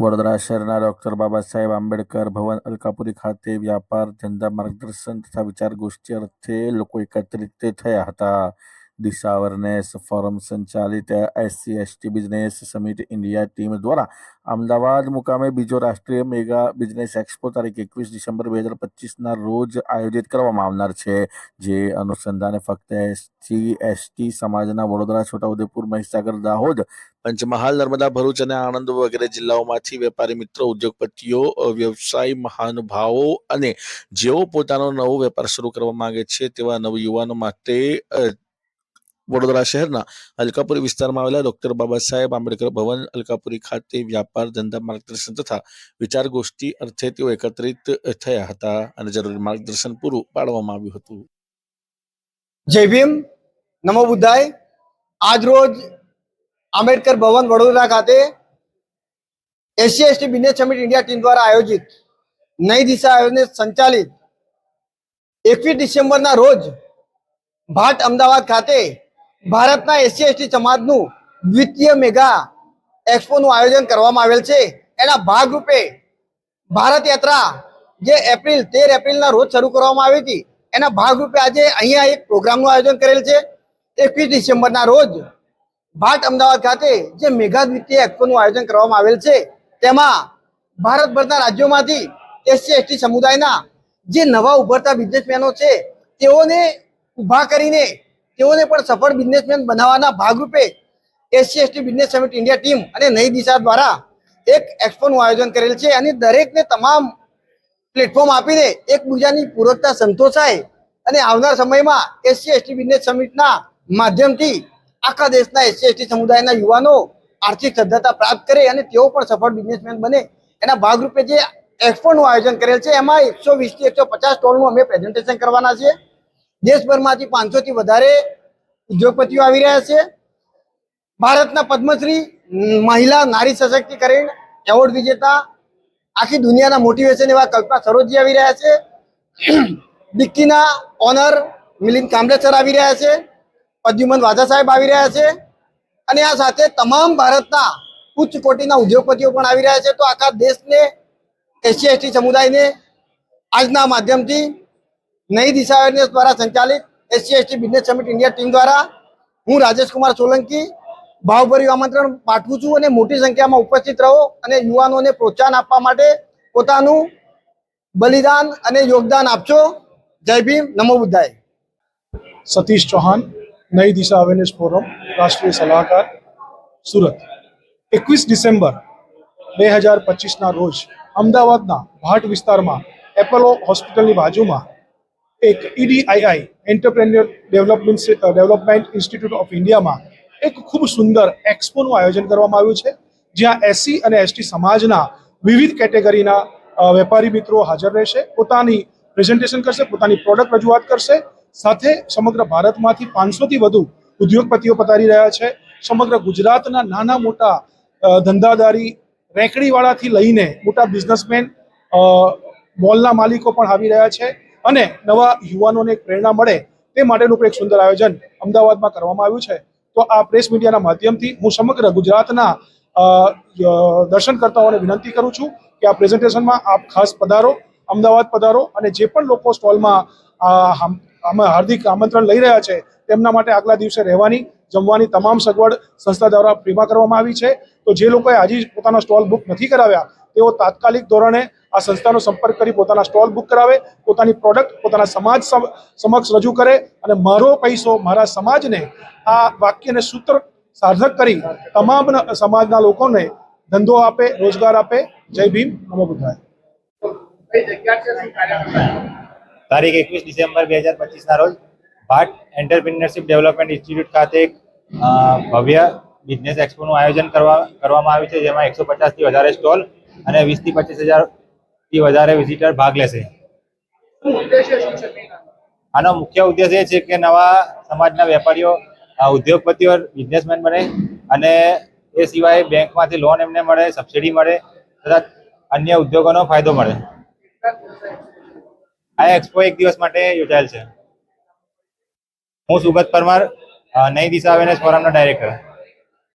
વડોદરા શહેરના ડોક્ટર બાબા સાહેબ આંબેડકર ભવન અલકાપુરી ખાતે વ્યાપાર ધંધા માર્ગદર્શન તથા વિચાર ગોષ્ઠી અર્થે લોકો એકત્રિત થયા હતા. દિશા અવેરનેસ ફોરમ સંચાલિત SC ST business summit India team દ્વારા અમદાવાદ મુકામે બીજો રાષ્ટ્રીય મેગા બિઝનેસ એક્સપો તારીખ એકવીસ ડિસેમ્બર બે હજાર પચીસના રોજ આયોજિત કરવામાં આવનાર છે જે અનુસંધાને ફક્ત એસસી એસટી સમાજના વડોદરા છોટાઉદેપુર મહીસાગર દાહોદ પંચમહાલ નર્મદા ભરૂચ અને આણંદ વગેરે જિલ્લાઓમાંથી વેપારી મિત્રો ઉદ્યોગપતિઓ વ્યવસાય મહાનુભાવો અને જેઓ પોતાનો નવો વેપાર શરૂ કરવા માંગે છે તેવા નવયુવાનો માટે વડોદરા શહેરના અલકાપુરી વિસ્તારમાં આવેલા ડોક્ટર બાબા સાહેબ આંબેડકર ભવન, અલકાપુરી ખાતે વ્યાપાર, ધંધા, માર્ગદર્શન તથા વિચાર ગોષ્ઠી અર્થે તેઓ એકત્રિત થયા હતા અને જરૂરી માર્ગદર્શન પૂરું પાડવામાં આવ્યું હતું. જય ભીમ. નમો બુદ્ધાય. આજ રોજ આંબેડકર ભવન વડોદરા ખાતે SC ST business summit India team દ્વારા આયોજિત નઈ દિશા આયોજને સંચાલિત એકવીસ ડિસેમ્બરના રોજ ભાટ અમદાવાદ ખાતે ભારતના એસસી એસટી સમાજનું દ્વિતીય મેગા એક્સપોનું આયોજન કરવામાં આવેલ છે. એના ભાગરૂપે ભારત યાત્રા જે એપ્રિલ, તેર એપ્રિલના રોજ શરૂ કરવામાં આવી હતી. એના ભાગરૂપે આજે અહીંયા એક પ્રોગ્રામનું આયોજન કરેલ છે. એકવીસ ડિસેમ્બરના રોજ ભાટ અમદાવાદ ખાતે જે મેગા દ્વિતીય એક્સપોનું આયોજન કરવામાં આવેલ છે. તેમાં ભારતભરના રાજ્યોમાંથી એસસી એસટી સમુદાયના જે નવા ઉભરતા બિઝનેસમેનો છે, તેઓને ઊભા કરીને તેઓને પણ સફળ બિઝનેસમેન બનાવવાના ભાગરૂપે SC ST business summit India team અને નઈ દિશા દ્વારા એક એક્સપોનું આયોજન કરેલ છે અને દરેકને તમામ પ્લેટફોર્મ આપીને એકબીજાની પૂરકતા સંતોષાય અને આવનાર સમયમાં એસસી એસટી બિઝનેસ સમિટના માધ્યમથી આખા દેશના એસસી એસટી સમુદાયના યુવાનો આર્થિક સદ્ધરતા પ્રાપ્ત કરે અને તેઓ પણ સફળ બિઝનેસમેન બને. એના ભાગરૂપે જે એક્સપોનું આયોજન કરેલ છે, એમાં એકસો વીસથી એકસો પચાસ સ્ટોલનું અમે પ્રેઝન્ટેશન કરવાના છે. દેશભરમાંથી પાંચસોથી વધારે ઉદ્યોગપતિઓ આવી રહ્યા છે. ભારતના પદ્મશ્રી મહિલા નારી સશક્તિકરણ એવોર્ડ વિજેતા, આખી દુનિયાના મોટિવેશન એવા કલ્પના સરોજી આવી રહ્યા છે. ડિક્કીના ઓનર મિલિંદ સર આવી રહ્યા છે. પદ્યુમન વાધા સાહેબ આવી રહ્યા છે. અને આ સાથે તમામ ભારતના ઉચ્ચ કોટીના ઉદ્યોગપતિઓ પણ આવી રહ્યા છે. તો આખા દેશને એસસી એસટી સમુદાયને આજના માધ્યમથી નઈ દિશા દ્વારા સંચાલિત SC ST business summit India team દ્વારા હું રાજેશ કુમાર સોલંકી ભાવભર્યું આમંત્રણ પાઠવું છું અને મોટી સંખ્યામાં ઉપસ્થિત રહો અને યુવાનોને પ્રોત્સાહન આપવા માટે પોતાનું બલિદાન અને યોગદાન આપશો. જય ભીમ. નમો બુદ્ધાય. સતીશ ચૌહાણ નઈ દિશા અવેરનેસ ફોરમ રાષ્ટ્રીય સલાહકાર, સુરત. એકવીસ ડિસેમ્બર બે હજાર પચીસના રોજ અમદાવાદના ભાટ વિસ્તારમાં એપોલો હોસ્પિટલની બાજુમાં એક EDII entrepreneur development development institute of ઇન્ડિયામાં એક ખૂબ સુંદર એક્સપોનું આયોજન કરવામાં આવ્યું છે, જ્યાં એસસી અને એસટી સમાજના વિવિધ કેટેગરીના વેપારી મિત્રો હાજર રહેશે, પોતાની પ્રેઝન્ટેશન કરશે, પોતાની પ્રોડક્ટ રજૂઆત કરશે, સાથે સમગ્ર ભારતમાંથી પાંચસોથી વધુ ઉદ્યોગપતિઓ પધારી રહ્યા છે, સમગ્ર ગુજરાતના નાના મોટા ધંધાદારી રેકડીવાળાથી લઈને મોટા બિઝનેસમેન મોલના માલિકો પણ આવી રહ્યા છે અને નવા યુવાનોને પ્રેરણા મળે તે માટેનું પણ એક સુંદર આયોજન અમદાવાદમાં કરવામાં આવ્યું છે. તો આ પ્રેસ મીડિયાના માધ્યમથી હું સમગ્ર ગુજરાતના દર્શનકર્તાઓને વિનંતી કરું છું કે આ પ્રેઝન્ટેશનમાં આપ ખાસ પધારો, અમદાવાદ પધારો અને જે પણ લોકો સ્ટોલમાં હાર્દિક આમંત્રણ લઈ રહ્યા છે તેમના માટે આગલા દિવસે રહેવાની, જમવાની તમામ સગવડ સંસ્થા દ્વારા ફ્રીમાં કરવામાં આવી છે. તો જે લોકોએ આજે પોતાના સ્ટોલ બુક નથી કરાવ્યા તેઓ તાત્કાલિક ધોરણે આ સંસ્થાનો સંપર્ક કરી પોતાના સ્ટોલ બુક કરાવે પોતાની પ્રોડક્ટ પોતાના સમાજ સમક્ષ રજૂ કરે અને મારો પૈસો મારા સમાજને આ વાક્યને સૂત્ર સાર્થક કરી તમામ સમાજના લોકોને ધંધો આપે રોજગાર આપે. જય ભીમ નમો બુદ્ધાય. તારીખ એકવીસ ડિસેમ્બર બે હજાર પચીસના રોજ ભાટ એન્ટરપ્રિનરશિપ ડેવલપમેન્ટ ઇન્સ્ટિટ્યૂટ ખાતે એક અ, ભવ્ય બિઝનેસ એક્સપોનું આયોજન કરવા કરવામાં આવ્યું છે જેમાં એકસો પચાસથી વધારે સ્ટોલ અને વીસથી પચીસ હજારથી વધારે વિઝિટર ભાગ લેશે. આનો મુખ્ય ઉદ્દેશ એ છે કે નવા સમાજના વેપારીઓ ઉદ્યોગપતિઓ બિઝનેસમેન બને અને એ સિવાય બેંકમાંથી લોન એમને મળે સબસિડી મળે તથા અન્ય ઉદ્યોગોનો ફાયદો મળે. આ એક્સપો એક દિવસ માટે યોજાયેલ છે. હું સુગત પરમાર નઈ દિશા અવેરનેસ ફોરમનો ડાયરેક્ટર